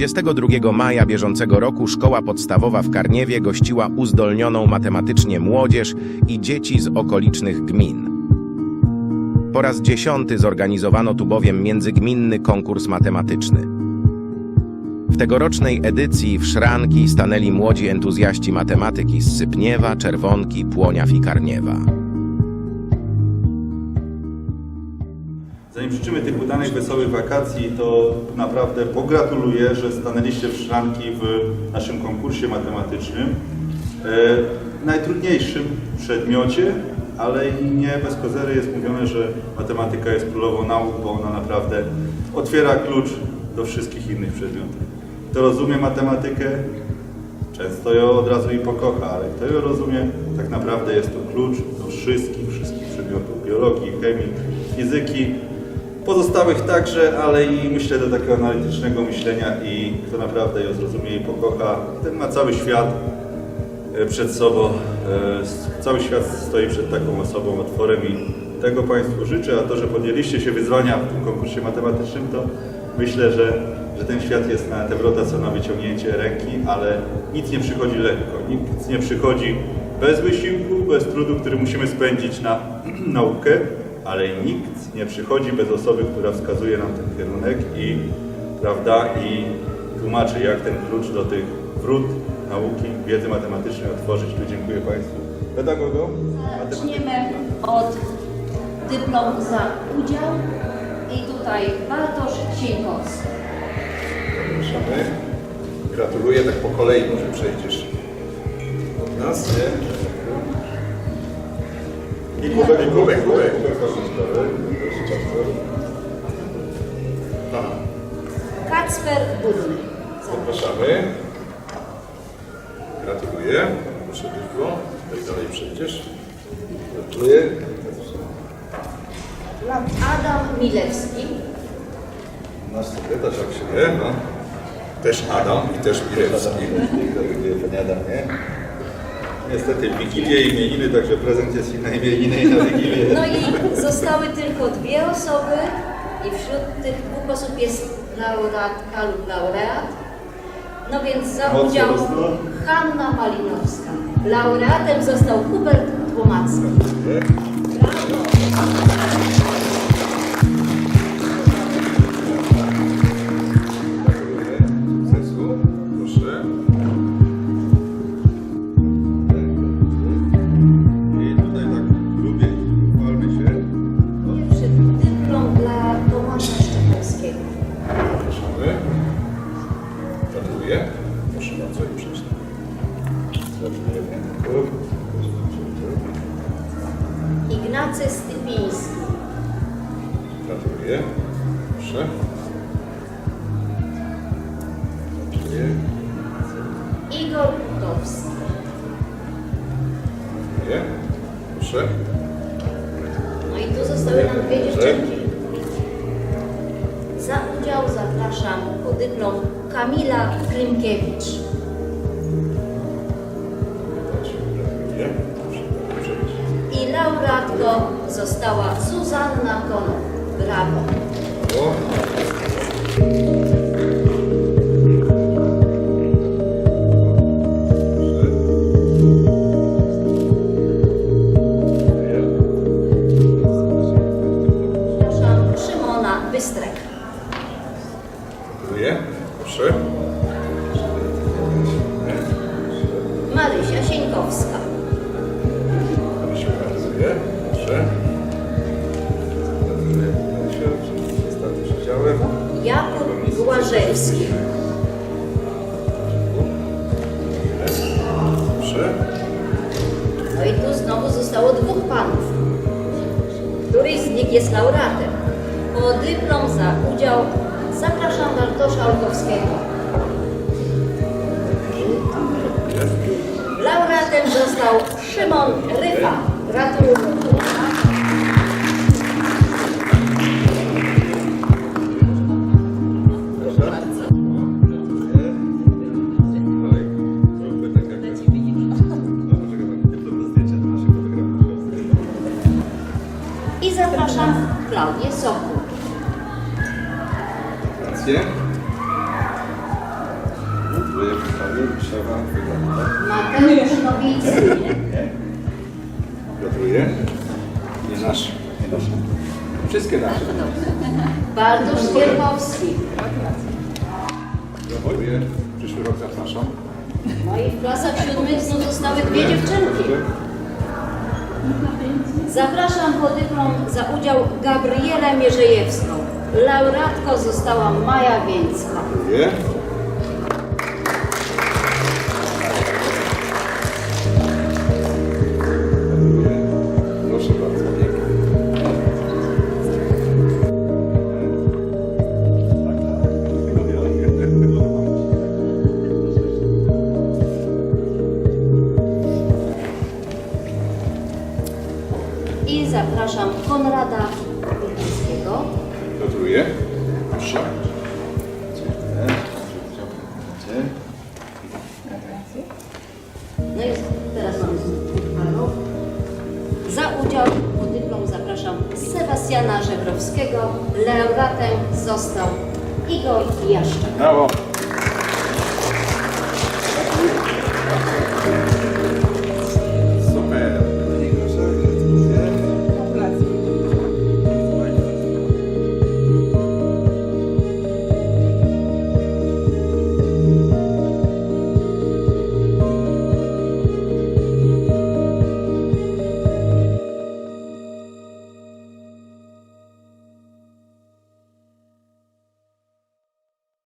22 maja bieżącego roku szkoła podstawowa w Karniewie gościła uzdolnioną matematycznie młodzież i dzieci z okolicznych gmin. Po raz dziesiąty zorganizowano tu bowiem międzygminny konkurs matematyczny. W tegorocznej edycji w szranki stanęli młodzi entuzjaści matematyki z Sypniewa, Czerwonki, Płoniaw i Karniewa. Zanim życzymy tych udanych, wesołych wakacji, to naprawdę pogratuluję, że stanęliście w szranki w naszym konkursie matematycznym. E, najtrudniejszym przedmiocie, ale i nie bez kozery jest mówione, że matematyka jest królową nauk, bo ona naprawdę otwiera klucz do wszystkich innych przedmiotów. Kto rozumie matematykę, często ją od razu i pokocha, ale kto ją rozumie, tak naprawdę jest to klucz do wszystkich, wszystkich przedmiotów biologii, chemii, fizyki, pozostałych także, ale i myślę do takiego analitycznego myślenia i kto naprawdę ją zrozumie i pokocha, ten ma cały świat e, przed sobą, e, cały świat stoi przed taką osobą, otworem i tego Państwu życzę, a to, że podjęliście się wyzwania w tym konkursie matematycznym, to myślę, że, że ten świat jest na te wrota co na wyciągnięcie ręki, ale nic nie przychodzi lekko, nic nie przychodzi bez wysiłku, bez trudu, który musimy spędzić na naukę, ale nikt nie przychodzi bez osoby, która wskazuje nam ten kierunek i, prawda, i tłumaczy, jak ten klucz do tych wrót nauki, wiedzy matematycznej otworzyć. Tu dziękuję Państwu pedagogom. Zaczniemy od dyplom za udział i tutaj Bartosz Sienkowski. Zapraszamy. Gratuluję, tak po kolei może przejdziesz od nas, nie? I kubek, I kubek, kubek. Kacper Budny. zapraszamy. Gratuluję. Proszę tylko. Tutaj dalej przejdziesz. Gratuluję. Adam Milewski. Nasz sekretarz, jak się wie, no. Też Adam i też Milewski. Gratuluję Panie Adamie. Niestety Wigilię i imieniny, także prezent jest i na imieniny i na Wigilię. No i zostały tylko dwie osoby i wśród tych dwóch osób jest laureatka lub laureat. No więc za udział. Hanna Malinowska. Laureatem został Hubert Tłomacki. Gratuluję. Proszę. Gratuluję. Igor Kutowski. Gratuluję. Proszę. No i tu zostały nam dwie dziewczynki. Za udział zapraszam po dyplom Kamila przejść. I laureatką została Zuzanna Konop. Brawo. Zapraszam Szymona Bystrek. Gratuluję. Proszę. Marysia Sieńkowska. Marysiu, gratuluję. Proszę. Tu znowu zostało dwóch panów. Któryś z nich jest laureatem. Po dyplom za udział zapraszam Bartosza Olkowskiego. Laureatem został Szymon Ryfa. Gratuluję. Zapraszam Klaudię Sokół. Gratulacje. Warszawa, wygląda. Mateusz Nowicki. Gratuluję. Nie nasz. Nie nasz. Wszystkie nasze. Bartosz Gierkowski. Gratuluję. Przyszły rok zapraszam. No i w klasach siódmych znów zostały dwie dziewczynki. Zapraszam po dyplom za udział Gabrielę Mierzejewską. Laureatką została Maja Więcka. Gratuluję. I zapraszam Konrada Wielkowskiego. Gratuluję. Proszę. No i teraz mamy panów. Za udział po dyplom zapraszam Sebastiana Żebrowskiego. Laureatem został Igor Jaszczak. Brawo.